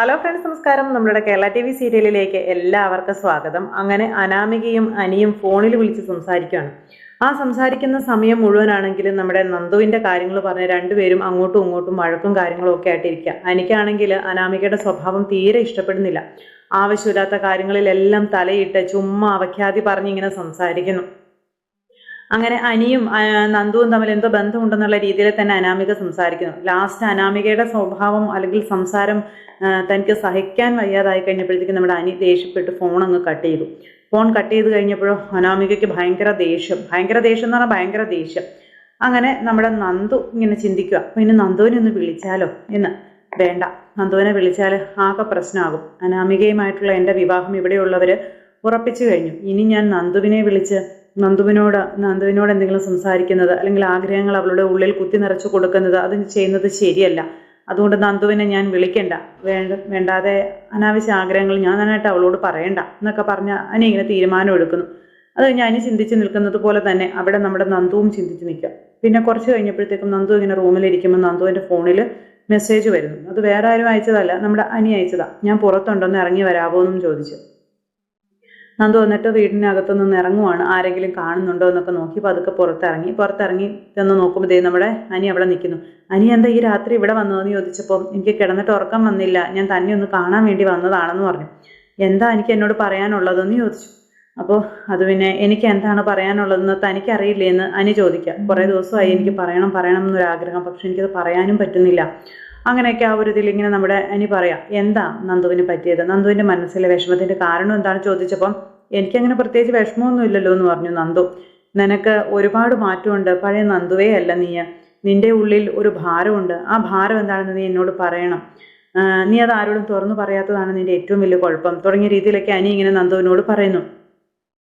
Hello friends നമസ്കാരം. നമ്മുടെ Kerala T V സീരിയലിലേക്ക് എല്ലാവർക്കും സ്വാഗതം. അങ്ങനെ അനാമികയും അനിയും ഫോണിൽ വിളിച്ച് സംസാരിക്കുകയാണ്. ആ സംസാരിക്കുന്ന സമയം മുഴുവനാണെങ്കിലും നമ്മുടെ നന്ദുവിന്റെ കാര്യങ്ങൾ പറഞ്ഞ് രണ്ടുപേരും അങ്ങോട്ടും ഇങ്ങോട്ടും വഴക്കും കാര്യങ്ങളും ഒക്കെ ആയിട്ടിരിക്കുക. അനിക്കാണെങ്കിൽ അനാമികയുടെ സ്വഭാവം തീരെ ഇഷ്ടപ്പെടുന്നില്ല. ആവശ്യമില്ലാത്ത കാര്യങ്ങളിലെല്ലാം തലയിട്ട് ചുമ്മാ അവഖ്യാതി പറഞ്ഞിങ്ങനെ സംസാരിക്കുന്നു. അങ്ങനെ അനിയും നന്ദുവും തമ്മിൽ എന്തോ ബന്ധമുണ്ടെന്നുള്ള രീതിയിൽ തന്നെ അനാമിക സംസാരിക്കുന്നു. ലാസ്റ്റ് അനാമികയുടെ സ്വഭാവം അല്ലെങ്കിൽ സംസാരം തനിക്ക് സഹിക്കാൻ വയ്യാതായി കഴിഞ്ഞപ്പോഴത്തേക്കും നമ്മുടെ അനി ദേഷ്യപ്പെട്ട് ഫോൺ അങ്ങ് കട്ട് ചെയ്തു. ഫോൺ കട്ട് ചെയ്ത് കഴിഞ്ഞപ്പോഴോ അനാമികയ്ക്ക് ഭയങ്കര ദേഷ്യം. ഭയങ്കര ദേഷ്യം എന്ന് പറഞ്ഞാൽ ഭയങ്കര ദേഷ്യം. അങ്ങനെ നമ്മുടെ നന്ദു ഇങ്ങനെ ചിന്തിക്കുക. അപ്പോൾ ഇനി നന്ദുവിനെ ഒന്ന് വിളിച്ചാലോ എന്ന്. വേണ്ട. നന്ദുവിനെ വിളിച്ചാൽ ആകെ പ്രശ്നമാകും. അനാമികയുമായിട്ടുള്ള എന്റെ വിവാഹം ഇവിടെയുള്ളവർ ഉറപ്പിച്ചു കഴിഞ്ഞു. ഇനി ഞാൻ നന്ദുവിനെ വിളിച്ച് നന്ദുവിനോട് നന്ദുവിനോട് എന്തെങ്കിലും സംസാരിക്കുന്നത് അല്ലെങ്കിൽ ആഗ്രഹങ്ങൾ അവളുടെ ഉള്ളിൽ കുത്തി നിറച്ചു കൊടുക്കുന്നത് അത് ചെയ്യുന്നത് ശരിയല്ല. അതുകൊണ്ട് നന്ദുവിനെ ഞാൻ വിളിക്കണ്ട. വേണ്ട വേണ്ടാതെ അനാവശ്യ ആഗ്രഹങ്ങൾ ഞാൻ നന്നായിട്ട് അവളോട് പറയണ്ട എന്നൊക്കെ പറഞ്ഞ് അനി ഇങ്ങനെ തീരുമാനം എടുക്കുന്നു. അത് കഴിഞ്ഞ് അനി ചിന്തിച്ച് നിൽക്കുന്നത് പോലെ തന്നെ അവിടെ നമ്മുടെ നന്ദുവും ചിന്തിച്ച് നിൽക്കുക. പിന്നെ കുറച്ച് കഴിഞ്ഞപ്പോഴത്തേക്കും നന്ദു ഇങ്ങനെ റൂമിലിരിക്കുമ്പോൾ നന്ദുവിന്റെ ഫോണിൽ മെസ്സേജ് വരുന്നു. അത് വേറെ ആരും അയച്ചതല്ല നമ്മുടെ അനി അയച്ചതാണ് ഞാൻ പുറത്തുണ്ടെന്ന് ഇറങ്ങി വരാമോ എന്നും ചോദിച്ചു. നന്ദു വന്നിട്ട് വീടിനകത്തു നിന്ന് ഇറങ്ങുവാണ്. ആരെങ്കിലും കാണുന്നുണ്ടോ എന്നൊക്കെ നോക്കി പതുക്കെ പുറത്തിറങ്ങി. പുറത്തിറങ്ങി ചെന്ന് നോക്കുമ്പോൾ ദേ നമ്മുടെ അനി അവിടെ നിൽക്കുന്നു അനി എന്താ ഈ രാത്രി ഇവിടെ വന്നതെന്ന് ചോദിച്ചപ്പോൾ എനിക്ക് കിടന്നിട്ട് ഉറക്കം വന്നില്ല. ഞാൻ തന്നെ ഒന്ന് കാണാൻ വേണ്ടി വന്നതാണെന്ന് പറഞ്ഞു. എന്താ എനിക്ക് എന്നോട് പറയാനുള്ളതെന്ന് ചോദിച്ചു. അപ്പോൾ അത് പിന്നെ എനിക്ക് എന്താണ് പറയാനുള്ളതെന്ന് തനിക്കറിയില്ലേ എന്ന് അനി ചോദിക്കാം കുറേ ദിവസമായി എനിക്ക് പറയണം പറയണം എന്നൊരാഗ്രഹം. പക്ഷെ എനിക്കത് പറയാനും പറ്റുന്നില്ല. അങ്ങനെയൊക്കെ ആ ഒരു ഇതിൽ ഇങ്ങനെ നമ്മുടെ ഇനി പറയാം. എന്താ നന്ദുവിന് പറ്റിയത്? നന്ദുവിന്റെ മനസ്സിലെ വിഷമത്തിന്റെ കാരണം എന്താണ് ചോദിച്ചപ്പം എനിക്കങ്ങനെ പ്രത്യേകിച്ച് വിഷമമൊന്നും ഇല്ലല്ലോ എന്ന് പറഞ്ഞു നന്ദു. നിനക്ക് ഒരുപാട് മാറ്റമുണ്ട്. പഴയ നന്ദുവേ അല്ല നീ. നിന്റെ ഉള്ളിൽ ഒരു ഭാരമുണ്ട്. ആ ഭാരം എന്താണെന്ന് നീ എന്നോട് പറയണം. നീ അത് ആരോടും തുറന്നു പറയാത്തതാണ് നിന്റെ ഏറ്റവും വലിയ കുഴപ്പം. തുടങ്ങിയ രീതിയിലൊക്കെ അനി ഇങ്ങനെ നന്ദുവിനോട് പറയുന്നു.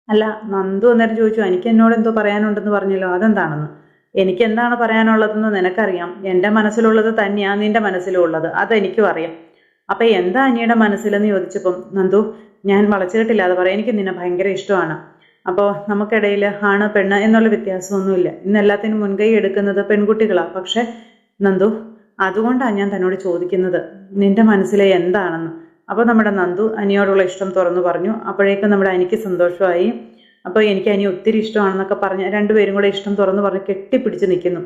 അല്ല നന്ദു അന്നേരം ചോദിച്ചു എനിക്ക് എന്നോട് എന്തോ പറയാനുണ്ടെന്ന് പറഞ്ഞല്ലോ. അതെന്താണെന്ന്? എനിക്ക് എന്താണ് പറയാനുള്ളതെന്ന് നിനക്കറിയാം. എന്റെ മനസ്സിലുള്ളത് തന്നെയാണ് നിന്റെ മനസ്സിലും ഉള്ളത് അതെനിക്കും അറിയാം. അപ്പം എന്താ അനിയുടെ മനസ്സിലെന്ന് ചോദിച്ചപ്പം നന്ദു ഞാൻ വളച്ചുകെട്ടില്ലാതെ പറയാം. എനിക്ക് നിന്നെ ഭയങ്കര ഇഷ്ടമാണ്. അപ്പോൾ നമുക്കിടയിൽ ആണ് പെണ്ണ് എന്നുള്ള വ്യത്യാസമൊന്നുമില്ല. ഇന്ന് എല്ലാത്തിനും മുൻകൈ എടുക്കുന്നത് പെൺകുട്ടികളാണ് പക്ഷെ നന്ദു അതുകൊണ്ടാണ് ഞാൻ തന്നോട് ചോദിക്കുന്നത്. നിന്റെ മനസ്സിലെ എന്താണെന്ന്. അപ്പോൾ നമ്മുടെ നന്ദു അനിയോടുള്ള ഇഷ്ടം തുറന്നു പറഞ്ഞു. അപ്പോഴേക്കും നമ്മുടെ അനിക്ക് സന്തോഷമായി. അപ്പോൾ എനിക്ക് അനി ഒത്തിരി ഇഷ്ടമാണെന്നൊക്കെ പറഞ്ഞ് രണ്ടുപേരും കൂടെ ഇഷ്ടം തുറന്നു പറഞ്ഞ് കെട്ടിപ്പിടിച്ച് നിൽക്കുന്നു.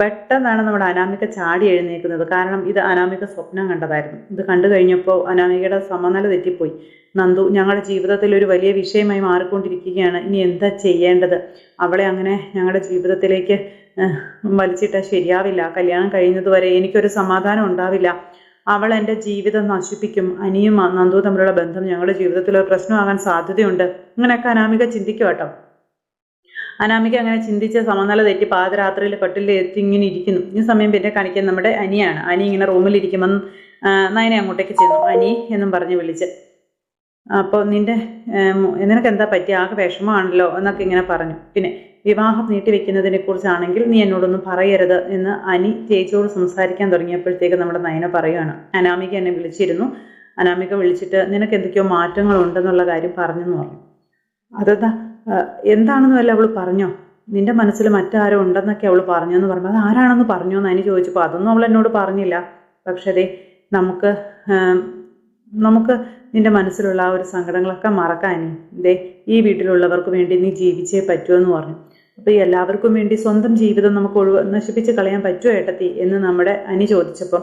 പെട്ടെന്നാണ് നമ്മുടെ അനാമിക ചാടി എഴുന്നേക്കുന്നത് കാരണം ഇത് അനാമിക സ്വപ്നം കണ്ടതായിരുന്നു. ഇത് കണ്ടു കഴിഞ്ഞപ്പോൾ അനാമികയുടെ സമനില തെറ്റിപ്പോയി. നന്ദു ഞങ്ങളുടെ ജീവിതത്തിൽ ഒരു വലിയ വിഷയമായി മാറിക്കൊണ്ടിരിക്കുകയാണ്. ഇനി എന്താ ചെയ്യേണ്ടത്? അവളെ അങ്ങനെ ഞങ്ങളുടെ ജീവിതത്തിലേക്ക് വലിച്ചിട്ടാൽ ശരിയാവില്ല. കല്യാണം കഴിയുന്നതുവരെ എനിക്കൊരു സമാധാനം ഉണ്ടാവില്ല. അവൾ എന്റെ ജീവിതം നശിപ്പിക്കും. അനിയും നന്ദു തമ്മിലുള്ള ബന്ധം ഞങ്ങളുടെ ജീവിതത്തിൽ ഒരു പ്രശ്നമാകാൻ സാധ്യതയുണ്ട്. ഇങ്ങനെയൊക്കെ അനാമിക ചിന്തിക്കും കേട്ടോ. അനാമിക അങ്ങനെ ചിന്തിച്ച സമനില തെറ്റി പാതരാത്രിയിൽ കട്ടിലിൽ എത്തി ഇങ്ങനെ ഇരിക്കുന്നു. ഈ സമയം പിന്നെ കാണിക്കാൻ നമ്മുടെ അനിയാണ്. അനി ഇങ്ങനെ ആ, നയനെ അങ്ങോട്ടേക്ക് ചെന്നു. അനി എന്നും പറഞ്ഞ് വിളിച്ച് അപ്പോൾ നിന്റെ നിനക്ക് എന്താ പറ്റി ആകെ വിഷമമാണല്ലോ എന്നൊക്കെ ഇങ്ങനെ പറഞ്ഞു. പിന്നെ വിവാഹം നീട്ടിവെക്കുന്നതിനെ കുറിച്ചാണെങ്കിൽ നീ എന്നോടൊന്നും പറയരുത് എന്ന് അനി ചേച്ചിയോട് സംസാരിക്കാൻ തുടങ്ങിയപ്പോഴത്തേക്ക് നമ്മുടെ നയന പറയുകയാണ് അനാമിക എന്നെ വിളിച്ചിരുന്നു. അനാമിക വിളിച്ചിട്ട് നിനക്ക് എന്തൊക്കെയോ മാറ്റങ്ങളുണ്ടെന്നുള്ള കാര്യം പറഞ്ഞെന്ന് പറഞ്ഞു. അതെന്താ? എന്താണെന്ന് വല്ല അവൾ പറഞ്ഞോ? നിന്റെ മനസ്സിൽ മറ്റാരോ ഉണ്ടെന്നൊക്കെ അവൾ പറഞ്ഞെന്ന് പറഞ്ഞു അത് ആരാണെന്ന് പറഞ്ഞോ എന്ന് അനി ചോദിച്ചപ്പോൾ അതൊന്നും അവൾ എന്നോട് പറഞ്ഞില്ല. പക്ഷേ നമുക്ക് നമുക്ക് നിന്റെ മനസ്സിലുള്ള ആ ഒരു സങ്കടങ്ങളൊക്കെ മറക്കാനേ ദേ ഈ വീട്ടിലുള്ളവർക്ക് വേണ്ടി നീ ജീവിച്ചേ പറ്റുമെന്ന് പറഞ്ഞു. അപ്പോൾ ഈ എല്ലാവർക്കും വേണ്ടി സ്വന്തം ജീവിതം നമുക്ക് ഒഴിവ് നശിപ്പിച്ച് കളയാൻ പറ്റുമോ ഏട്ടത്തി എന്ന് നമ്മുടെ അനി ചോദിച്ചപ്പം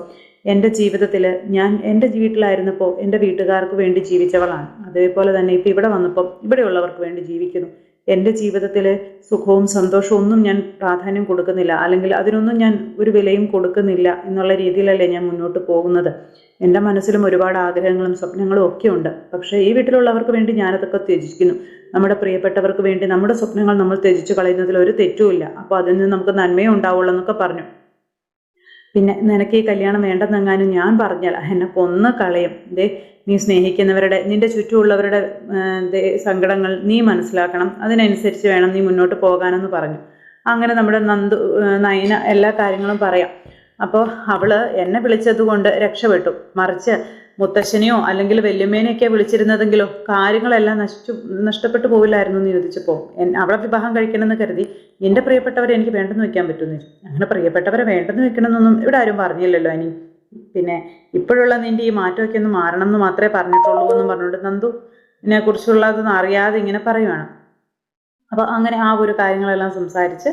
എന്റെ ജീവിതത്തിൽ ഞാൻ എന്റെ വീട്ടിലായിരുന്നപ്പോൾ എന്റെ വീട്ടുകാർക്ക് വേണ്ടി ജീവിച്ചവളാണ്. അതേപോലെ തന്നെ ഇപ്പം ഇവിടെ വന്നപ്പോൾ ഇവിടെയുള്ളവർക്ക് വേണ്ടി ജീവിക്കുന്നു. എന്റെ ജീവിതത്തിൽ സുഖവും സന്തോഷവും ഒന്നും ഞാൻ പ്രാധാന്യം കൊടുക്കുന്നില്ല. അല്ലെങ്കിൽ അതിനൊന്നും ഞാൻ ഒരു വിലയും കൊടുക്കുന്നില്ല എന്നുള്ള രീതിയിലല്ലേ ഞാൻ മുന്നോട്ട് പോകുന്നത്? എന്റെ മനസ്സിലും ഒരുപാട് ആഗ്രഹങ്ങളും സ്വപ്നങ്ങളും ഒക്കെ ഉണ്ട്. പക്ഷേ ഈ വീട്ടിലുള്ളവർക്ക് വേണ്ടി ഞാനതൊക്കെ ത്യജിക്കുന്നു. നമ്മുടെ പ്രിയപ്പെട്ടവർക്ക് വേണ്ടി നമ്മുടെ സ്വപ്നങ്ങൾ നമ്മൾ ത്യജിച്ചു കളയുന്നതിൽ ഒരു തെറ്റുമില്ല അപ്പോൾ അതിൽ നിന്ന് നമുക്ക് നന്മയേ ഉണ്ടാവുള്ളൂ എന്നൊക്കെ പറഞ്ഞു. പിന്നെ നിനക്ക് ഈ കല്യാണം വേണ്ടെന്നെങ്ങാനും ഞാൻ പറഞ്ഞാൽ എന്നെ കൊന്ന് കളയും. ദേ നീ സ്നേഹിക്കുന്നവരുടെ നിന്റെ ചുറ്റുമുള്ളവരുടെ സങ്കടങ്ങൾ നീ മനസ്സിലാക്കണം. അതിനനുസരിച്ച് വേണം നീ മുന്നോട്ട് പോകാനെന്ന് പറഞ്ഞു. അങ്ങനെ നമ്മുടെ നന്ദു നയന എല്ലാ കാര്യങ്ങളും പറയാം. അപ്പോൾ അവൾ എന്നെ വിളിച്ചത് കൊണ്ട് രക്ഷപ്പെട്ടു. മറിച്ച് മുത്തശ്ശനെയോ അല്ലെങ്കിൽ വല്യമ്മേനെയൊക്കെ വിളിച്ചിരുന്നതെങ്കിലോ കാര്യങ്ങളെല്ലാം നശിച്ചു നഷ്ടപ്പെട്ടു പോവില്ലായിരുന്നു എന്ന് ചോദിച്ചപ്പോൾ അവളെ വിവാഹം കഴിക്കണമെന്ന് കരുതി എന്റെ പ്രിയപ്പെട്ടവരെ എനിക്ക് വേണ്ടെന്ന് വെക്കാൻ പറ്റുമെന്ന് അങ്ങനെ പ്രിയപ്പെട്ടവരെ വേണ്ടെന്ന് വെക്കണമെന്നൊന്നും ഇവിടെ ആരും പറഞ്ഞില്ലല്ലോ അനി പിന്നെ ഇപ്പോഴുള്ള നിന്റെ ഈ മാറ്റമൊക്കെ ഒന്ന് മാറണം എന്ന് മാത്രമേ പറഞ്ഞിട്ടുള്ളൂ എന്ന് പറഞ്ഞുകൊണ്ട് നന്ദു ഇതിനെ കുറിച്ചുള്ളതൊന്നും അറിയാതെ ഇങ്ങനെ പറയുവാണ്. അപ്പോൾ അങ്ങനെ ആ ഒരു കാര്യങ്ങളെല്ലാം സംസാരിച്ച്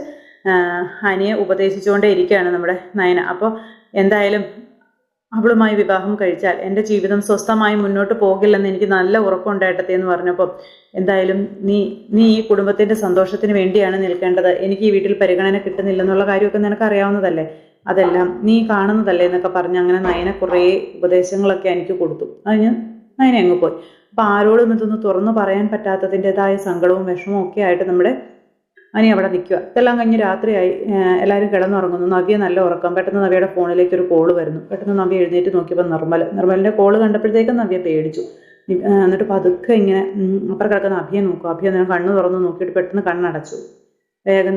അനിയെ ഉപദേശിച്ചുകൊണ്ടേ ഇരിക്കുകയാണ് നമ്മുടെ നയന. അപ്പോൾ എന്തായാലും അവളുമായി വിവാഹം കഴിച്ചാൽ എന്റെ ജീവിതം സ്വസ്ഥമായി മുന്നോട്ട് പോകില്ലെന്ന് എനിക്ക് നല്ല ഉറപ്പുണ്ടായിട്ടത്തെ എന്ന് പറഞ്ഞപ്പോൾ എന്തായാലും നീ നീ ഈ കുടുംബത്തിന്റെ സന്തോഷത്തിന് വേണ്ടിയാണ് നിൽക്കേണ്ടത്. എനിക്ക് ഈ വീട്ടിൽ പരിഗണന കിട്ടുന്നില്ലെന്നുള്ള കാര്യമൊക്കെ നിനക്ക് അറിയാവുന്നതല്ലേ അതെല്ലാം നീ കാണുന്നതല്ലേ എന്നൊക്കെ പറഞ്ഞ് അങ്ങനെ നയന കുറേ ഉപദേശങ്ങളൊക്കെ എനിക്ക് കൊടുത്തു. അതിന് നയന അങ്ങ് പോയി. അപ്പോൾ ആരോടും ഇതൊന്ന് തുറന്നു പറയാൻ പറ്റാത്തതിന്റെതായ സങ്കടവും വിഷമവും ഒക്കെ ആയിട്ട് നമ്മുടെ അനി അവിടെ നിൽക്കുക. ഇതെല്ലാം കഴിഞ്ഞ് രാത്രിയായി. എല്ലാവരും കിടന്നുറങ്ങുന്നു. നവ്യ നല്ല ഉറക്കം. പെട്ടെന്ന് നവ്യയുടെ ഫോണിലേക്ക് ഒരു കോൾ വരുന്നു. പെട്ടെന്ന് നവ്യ എഴുന്നേറ്റ് നോക്കിയപ്പോൾ നിർമ്മൽ. നിർമ്മലിന്റെ കോൾ കണ്ടപ്പോഴത്തേക്കും നവ്യ പേടിച്ചു. എന്നിട്ട് പതുക്കെ ഇങ്ങനെ അപ്പുറം കിടക്കുന്ന അഭിയെ നോക്കും. അഭിയ നേരം കണ്ണ് തുറന്ന് നോക്കിയിട്ട് പെട്ടെന്ന് കണ്ണടച്ചു. വേഗം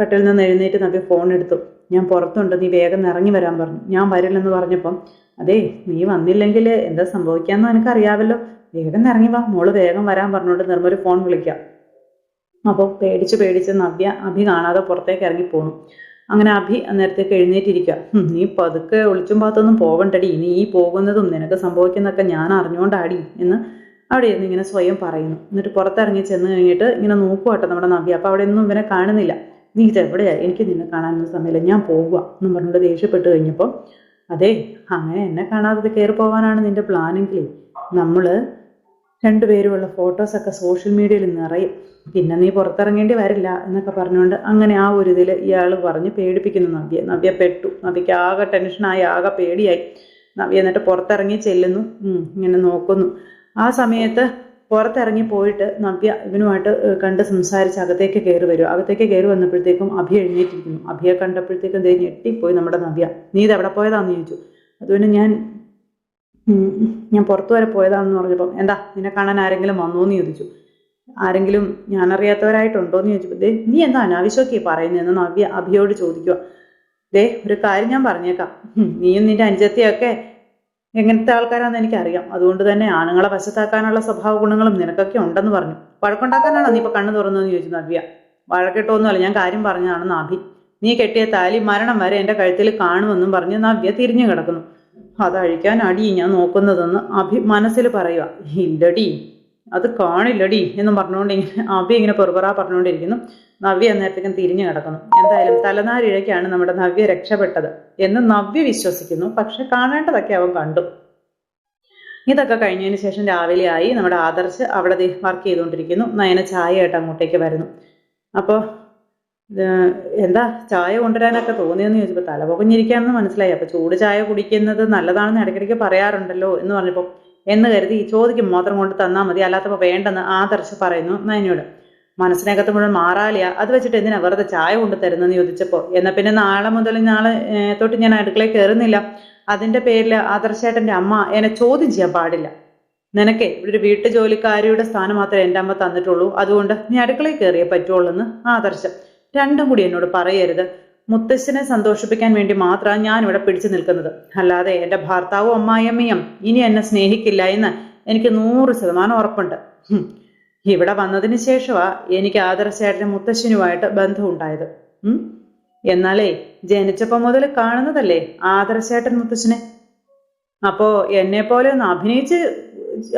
കട്ടിൽ നിന്ന് എഴുന്നേറ്റ് നവ്യ ഫോൺ എടുത്തു. ഞാൻ പുറത്തുണ്ട്. നീ വേഗം ഇറങ്ങി വരാൻ പറഞ്ഞു. ഞാൻ വരില്ലെന്ന് പറഞ്ഞപ്പം അതേ നീ വന്നില്ലെങ്കിൽ എന്താ സംഭവിക്കാന്നോ എനിക്കറിയാവല്ലോ. വേഗം ഇറങ്ങി വാ. മോൾ വേഗം വരാൻ പറഞ്ഞുകൊണ്ട് നിർമ്മൽ ഫോൺ വിളിക്കാം. അപ്പോൾ പേടിച്ച് പേടിച്ച് നവ്യ അഭി കാണാതെ പുറത്തേക്ക് ഇറങ്ങി പോണു. അങ്ങനെ അഭി നേരത്തേക്ക് എഴുന്നേറ്റിരിക്കുക നീ പതുക്കെ ഒളിച്ചും പാത്തൊന്നും പോകണ്ടടി നീ ഈ പോകുന്നതും നിനക്ക് സംഭവിക്കുന്നതൊക്കെ ഞാൻ അറിഞ്ഞുകൊണ്ടാടി എന്ന് അവിടെ ഇരുന്ന് ഇങ്ങനെ സ്വയം പറയുന്നു. എന്നിട്ട് പുറത്തിറങ്ങി ചെന്ന് കഴിഞ്ഞിട്ട് ഇങ്ങനെ നോക്കുവാട്ടോ നമ്മുടെ നവ്യ. അപ്പോൾ അവിടെ ഒന്നും ഇവനെ കാണുന്നില്ല. നീ ഇത് എവിടെയാ? എനിക്ക് നിന്നെ കാണാനൊന്നും സമയമില്ല. ഞാൻ പോവുക എന്ന് പറഞ്ഞുകൊണ്ട് ദേഷ്യപ്പെട്ട് കഴിഞ്ഞപ്പോൾ അതെ അങ്ങനെ എന്നെ കാണാതെ കയറി പോകാനാണ് നിന്റെ പ്ലാനെങ്കിൽ നമ്മൾ രണ്ടുപേരുമുള്ള ഫോട്ടോസൊക്കെ സോഷ്യൽ മീഡിയയിൽ നിറയും. പിന്നെ നീ പുറത്തിറങ്ങേണ്ടി വരില്ല എന്നൊക്കെ പറഞ്ഞുകൊണ്ട് അങ്ങനെ ആ ഒരു ഇതിൽ ഇയാൾ പറഞ്ഞ് പേടിപ്പിക്കുന്നു നവ്യ. നവ്യ പെട്ടു. നവ്യക്ക് ആകെ ടെൻഷനായി ആകെ പേടിയായി. നവ്യ എന്നിട്ട് പുറത്തിറങ്ങി ചെല്ലുന്നു. ഇങ്ങനെ നോക്കുന്നു. ആ സമയത്ത് പുറത്തിറങ്ങി പോയിട്ട് നവ്യ ഇവനുമായിട്ട് കണ്ട് സംസാരിച്ച് അകത്തേക്ക് കയറി വരും. അകത്തേക്ക് കയറി വന്നപ്പോഴത്തേക്കും അഭി എഴുന്നേറ്റിരിക്കുന്നു. അഭിയെ കണ്ടപ്പോഴത്തേക്കും ഞെട്ടിപ്പോയി നമ്മുടെ നവ്യ. നീ ഇത് എവിടെ പോയതാന്ന് ചോദിച്ചു? അതുകൊണ്ട് ഞാൻ ഞാൻ പുറത്തു വരെ പോയതാണെന്ന് പറഞ്ഞപ്പം എന്താ നിന്നെ കാണാൻ ആരെങ്കിലും വന്നോ എന്ന് ചോദിച്ചു. ആരെങ്കിലും ഞാനറിയാത്തവരായിട്ടുണ്ടോ എന്ന് ചോദിച്ചപ്പോൾ ദേ നീ എന്താ അനാവശ്യമൊക്കെ പറയുന്നതെന്ന് നവ്യ അഭിയോട് ചോദിക്കുക ദേ ഒരു കാര്യം ഞാൻ പറഞ്ഞേക്കാം. നീയും നിന്റെ അനുജത്തിയൊക്കെ എങ്ങനത്തെ ആൾക്കാരാണെന്ന് എനിക്കറിയാം. അതുകൊണ്ട് തന്നെ ആണുങ്ങളെ വശത്താക്കാനുള്ള സ്വഭാവ ഗുണങ്ങളും നിനക്കൊക്കെ ഉണ്ടെന്ന് പറഞ്ഞു. വഴക്കുണ്ടാക്കാനാണോ നീ ഇപ്പൊ കണ്ണു തുറന്നതെന്ന് ചോദിച്ചു നവ്യ. വഴക്കിട്ടൊന്നുമല്ല ഞാൻ കാര്യം പറഞ്ഞതാണ് അഭി. നീ കെട്ടിയ താലി മരണം വരെ എന്റെ കഴുത്തിൽ കാണുമെന്നും പറഞ്ഞ് നവ്യ തിരിഞ്ഞു കിടക്കുന്നു. അതഴിക്കാൻ അടി ഞാൻ നോക്കുന്നതെന്ന് അഭി മനസ്സിൽ പറയുക ഇല്ലടി അത് കാണില്ലടി എന്നും പറഞ്ഞുകൊണ്ട് അഭി ഇങ്ങനെ പെറുപറ പറഞ്ഞുകൊണ്ടിരിക്കുന്നു. നവ്യ അന്നേരത്തേക്കും തിരിഞ്ഞു കിടക്കുന്നു. എന്തായാലും തലനാരിഴയ്ക്കാണ് നമ്മുടെ നവ്യ രക്ഷപ്പെട്ടത് എന്ന് നവ്യ വിശ്വസിക്കുന്നു. പക്ഷെ കാണേണ്ടതൊക്കെ അവൻ കണ്ടു. ഇതൊക്കെ കഴിഞ്ഞതിന് ശേഷം രാവിലെ ആയി നമ്മുടെ ആദർശ് അവിടെ വർക്ക് ചെയ്തുകൊണ്ടിരിക്കുന്നു. നയന ചായ ആയിട്ട് അങ്ങോട്ടേക്ക് വരുന്നു. അപ്പോൾ എന്താ ചായ കൊണ്ടുവരാനൊക്കെ തോന്നിയെന്ന് ചോദിച്ചപ്പോൾ തല പുകഞ്ഞിരിക്കാമെന്ന് മനസ്സിലായി. അപ്പോൾ ചൂട് ചായ കുടിക്കുന്നത് നല്ലതാണെന്ന് ഇടയ്ക്കിടയ്ക്ക് പറയാറുണ്ടല്ലോ എന്ന് പറഞ്ഞപ്പോൾ എന്ന് കരുതി ചോദിക്കും മാത്രം കൊണ്ട് തന്നാൽ മതി അല്ലാത്തപ്പോൾ വേണ്ടെന്ന് ആദർശ് പറയുന്നു നയനോട് മനസ്സിനകത്ത് മുഴുവൻ മാറാലിയ അത് വെച്ചിട്ട് എന്തിനാ വെറുതെ ചായ കൊണ്ട് തരുന്നെന്ന് ചോദിച്ചപ്പോൾ എന്നാൽ പിന്നെ നാളെ മുതൽ നാളെ തൊട്ട് ഞാൻ അടുക്കളയിൽ കയറുന്നില്ല അതിന്റെ പേരിൽ ആദർശേട്ടന്റെ അമ്മ എന്നെ ചോദ്യം ചെയ്യാൻ പാടില്ല. നിനക്കേ ഇവിടെ ഒരു വീട്ടു ജോലിക്കാരിയുടെ സ്ഥാനം മാത്രമേ എന്റെ അമ്മ തന്നിട്ടുള്ളൂ. അതുകൊണ്ട് നീ അടുക്കളയിൽ കയറിയേ പറ്റുള്ളൂ എന്ന് ആദർശം. രണ്ടും കൂടി എന്നോട് പറയരുത്. മുത്തശ്ശനെ സന്തോഷിപ്പിക്കാൻ വേണ്ടി മാത്രമാണ് ഞാൻ ഇവിടെ പിടിച്ചു നിൽക്കുന്നത്. അല്ലാതെ എന്റെ ഭർത്താവും അമ്മായിയമ്മയും ഇനി എന്നെ സ്നേഹിക്കില്ല എന്ന് എനിക്ക് നൂറ് ശതമാനം ഉറപ്പുണ്ട്. ഇവിടെ വന്നതിന് ശേഷമാ എനിക്ക് ആദർശേട്ടന്റെ മുത്തശ്ശനുമായിട്ട് ബന്ധമുണ്ടായത്. എന്നാലേ ജനിച്ചപ്പോൾ മുതൽ കാണുന്നതല്ലേ ആദർശേട്ടൻ മുത്തശ്ശനെ? അപ്പോ എന്നെ പോലെ ഒന്ന് അഭിനയിച്ച്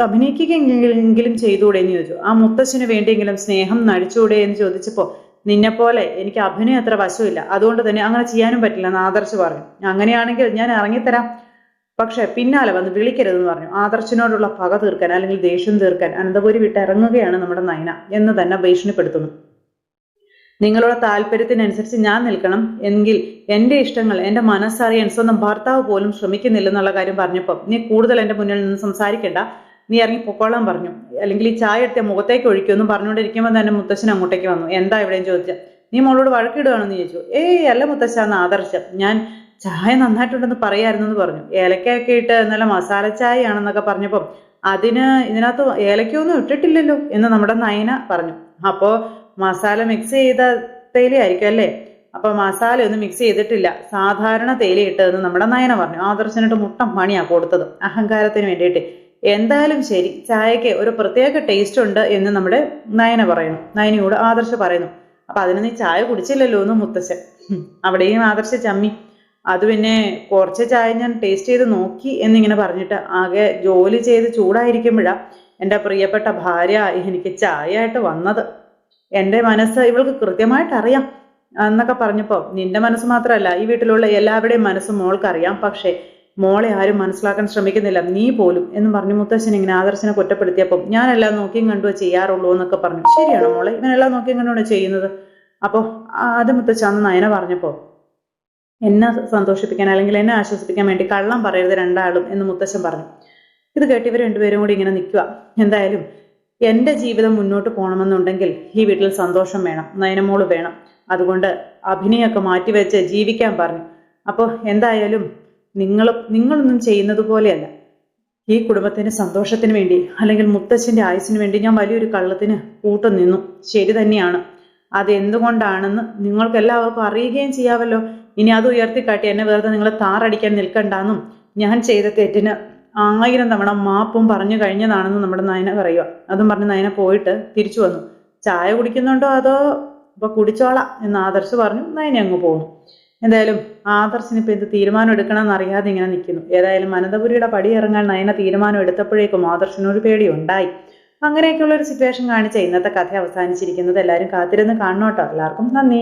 അഭിനയിക്കുകയെങ്കിലും ചെയ്തുകൂടെ എന്ന് ചോദിച്ചു. ആ മുത്തശ്ശന് വേണ്ടിയെങ്കിലും സ്നേഹം നടിച്ചുകൂടെ എന്ന് ചോദിച്ചപ്പോൾ നിന്നെപ്പോലെ എനിക്ക് അഭിനയം അത്ര വശമില്ല. അതുകൊണ്ട് തന്നെ അങ്ങനെ ചെയ്യാനും പറ്റില്ല എന്ന് ആദർശ് പറഞ്ഞു. അങ്ങനെയാണെങ്കിൽ ഞാൻ ഇറങ്ങിത്തരാം. പക്ഷെ പിന്നാലെ വന്ന് വിളിക്കരുതെന്ന് പറഞ്ഞു. ആദർശിനോടുള്ള പക തീർക്കാൻ അല്ലെങ്കിൽ ദേഷ്യം തീർക്കാൻ അനന്തപുരി വിട്ട് ഇറങ്ങുകയാണ് നമ്മുടെ നയന എന്ന് തന്നെ ഭീഷണിപ്പെടുത്തുന്നു നിങ്ങളുടെ താല്പര്യത്തിനനുസരിച്ച് ഞാൻ നിൽക്കണം. എങ്കിൽ എന്റെ ഇഷ്ടങ്ങൾ എന്റെ മനസ്സറിയാൻ സ്വന്തം ഭർത്താവ് പോലും ശ്രമിക്കുന്നില്ലെന്നുള്ള കാര്യം പറഞ്ഞപ്പോൾ നീ കൂടുതൽ എന്റെ മുന്നിൽ നിന്ന് സംസാരിക്കേണ്ട. നീ ഇറങ്ങി പൊക്കോളാൻ പറഞ്ഞു. അല്ലെങ്കിൽ ഈ ചായ എടുത്ത മുഖത്തേക്ക് ഒഴിക്കുമെന്നും പറഞ്ഞുകൊണ്ടിരിക്കുമ്പോൾ തന്നെ മുത്തശ്ശൻ അങ്ങോട്ടേക്ക് വന്നു. എന്താ എവിടെയും ചോദിച്ചാൽ നീ മോളോട് വഴക്കിടുകയാണെന്ന് ചോദിച്ചു. ഏയ് അല്ല മുത്തശ്ശ എന്ന് ആദർശം. ഞാൻ ചായ നന്നായിട്ടുണ്ടെന്ന് പറയായിരുന്നു എന്ന് പറഞ്ഞു. ഏലക്കയൊക്കെ ഇട്ട് നല്ല മസാല ചായയാണെന്നൊക്കെ പറഞ്ഞപ്പം അതിന് ഇതിനകത്ത് ഏലക്കയൊന്നും ഇട്ടിട്ടില്ലല്ലോ എന്ന് നമ്മുടെ നയന പറഞ്ഞു. അപ്പോൾ മസാല മിക്സ് ചെയ്ത തേയിലയായിരിക്കും അല്ലേ? അപ്പൊ മസാല ഒന്നും മിക്സ് ചെയ്തിട്ടില്ല. സാധാരണ തേയില ഇട്ടതെന്ന് നമ്മുടെ നയന പറഞ്ഞു. ആദർശനായിട്ട് മുട്ടം പണിയാ കൊടുത്തത്. അഹങ്കാരത്തിന് വേണ്ടിയിട്ട്. എന്തായാലും ശരി ചായക്ക് ഒരു പ്രത്യേക ടേസ്റ്റ് ഉണ്ട് എന്ന് നമ്മുടെ നയന പറയുന്നു. നയനയോട് ആദർശ പറയുന്നു അപ്പൊ അതിന് നീ ചായ കുടിച്ചില്ലല്ലോ എന്ന് മുത്തശ്ശൻ. അവിടെയും ആദർശ ചമ്മി. അത് പിന്നെ കുറച്ച് ചായ ഞാൻ ടേസ്റ്റ് ചെയ്ത് നോക്കി എന്നിങ്ങനെ പറഞ്ഞിട്ട് ആകെ ജോലി ചെയ്ത് ചൂടായിരിക്കുമ്പോഴാ എന്റെ പ്രിയപ്പെട്ട ഭാര്യ എനിക്ക് ചായയായിട്ട് വന്നത്. എന്റെ മനസ്സ് ഇവൾക്ക് കൃത്യമായിട്ട് അറിയാം എന്നൊക്കെ പറഞ്ഞപ്പോൾ നിന്റെ മനസ്സ് മാത്രമല്ല ഈ വീട്ടിലുള്ള എല്ലാവരുടെയും മനസ്സ് മോൾക്കറിയാം. പക്ഷേ മോളെ ആരും മനസ്സിലാക്കാൻ ശ്രമിക്കുന്നില്ല. നീ പോലും എന്ന് പറഞ്ഞു മുത്തശ്ശൻ ഇങ്ങനെ ആദർശനെ കുറ്റപ്പെടുത്തിയപ്പം ഞാനെല്ലാം നോക്കിയും കണ്ടുവോ ചെയ്യാറുള്ളൂ എന്നൊക്കെ പറഞ്ഞു. ശരിയാണ് മോളെ? ഇവനെല്ലാം നോക്കിയും കണ്ടുകൊണ്ട് ചെയ്യുന്നത്? അപ്പോൾ അത് മുത്തച്ഛ അന്ന് നയന പറഞ്ഞപ്പോൾ എന്നെ സന്തോഷിപ്പിക്കാൻ അല്ലെങ്കിൽ എന്നെ ആശ്വസിപ്പിക്കാൻ വേണ്ടി കള്ളം പറയരുത് രണ്ടാളും എന്ന് മുത്തശ്ശൻ പറഞ്ഞു. ഇത് കേട്ട് രണ്ടുപേരും കൂടി ഇങ്ങനെ നിൽക്കുക. എന്തായാലും എന്റെ ജീവിതം മുന്നോട്ട് പോകണമെന്നുണ്ടെങ്കിൽ ഈ വീട്ടിൽ സന്തോഷം വേണം നയനമോൾ വേണം. അതുകൊണ്ട് അഭിനയൊക്കെ മാറ്റിവെച്ച് ജീവിക്കാൻ പറഞ്ഞു. അപ്പോൾ എന്തായാലും നിങ്ങൾ നിങ്ങളൊന്നും ചെയ്യുന്നത് പോലെയല്ല. ഈ കുടുംബത്തിന്റെ സന്തോഷത്തിന് വേണ്ടി അല്ലെങ്കിൽ മുത്തച്ഛന്റെ ആയുസിന് വേണ്ടി ഞാൻ വലിയൊരു കള്ളത്തിന് കൂട്ടം നിന്നു. ശരി തന്നെയാണ്. അതെന്തുകൊണ്ടാണെന്ന് നിങ്ങൾക്ക് എല്ലാവർക്കും അറിയുകയും ചെയ്യാമല്ലോ. ഇനി അത് ഉയർത്തിക്കാട്ടി എന്നെ വെറുതെ നിങ്ങൾ താറടിക്കാൻ നിൽക്കണ്ടെന്നും ഞാൻ ചെയ്ത തെറ്റിന് ആയിരം തവണ മാപ്പും പറഞ്ഞു കഴിഞ്ഞതാണെന്ന് നമ്മുടെ നയന പറയുക അതും പറഞ്ഞ് നയന പോയിട്ട് തിരിച്ചു വന്നു. ചായ കുടിക്കുന്നുണ്ടോ അതോ? ഇപ്പൊ കുടിച്ചോളാം എന്ന് ആദർശ് പറഞ്ഞു. നയന അങ്ങ് പോകുന്നു എന്തായാലും ആദർശിന് ഇപ്പൊ എന്ത് തീരുമാനം എടുക്കണമെന്ന് അറിയാതെ ഇങ്ങനെ നിൽക്കുന്നു. ഏതായാലും അനന്തപുരിയുടെ പടി ഇറങ്ങാൻ നയന തീരുമാനം എടുത്തപ്പോഴേക്കും പേടി ഉണ്ടായി അങ്ങനെയൊക്കെയുള്ള ഒരു സിറ്റുവേഷൻ കാണിച്ച ഇന്നത്തെ കഥ അവസാനിച്ചിരിക്കുന്നത് എല്ലാവരും കാത്തിരുന്ന് കാണണോട്ടോ. എല്ലാവർക്കും നന്ദി.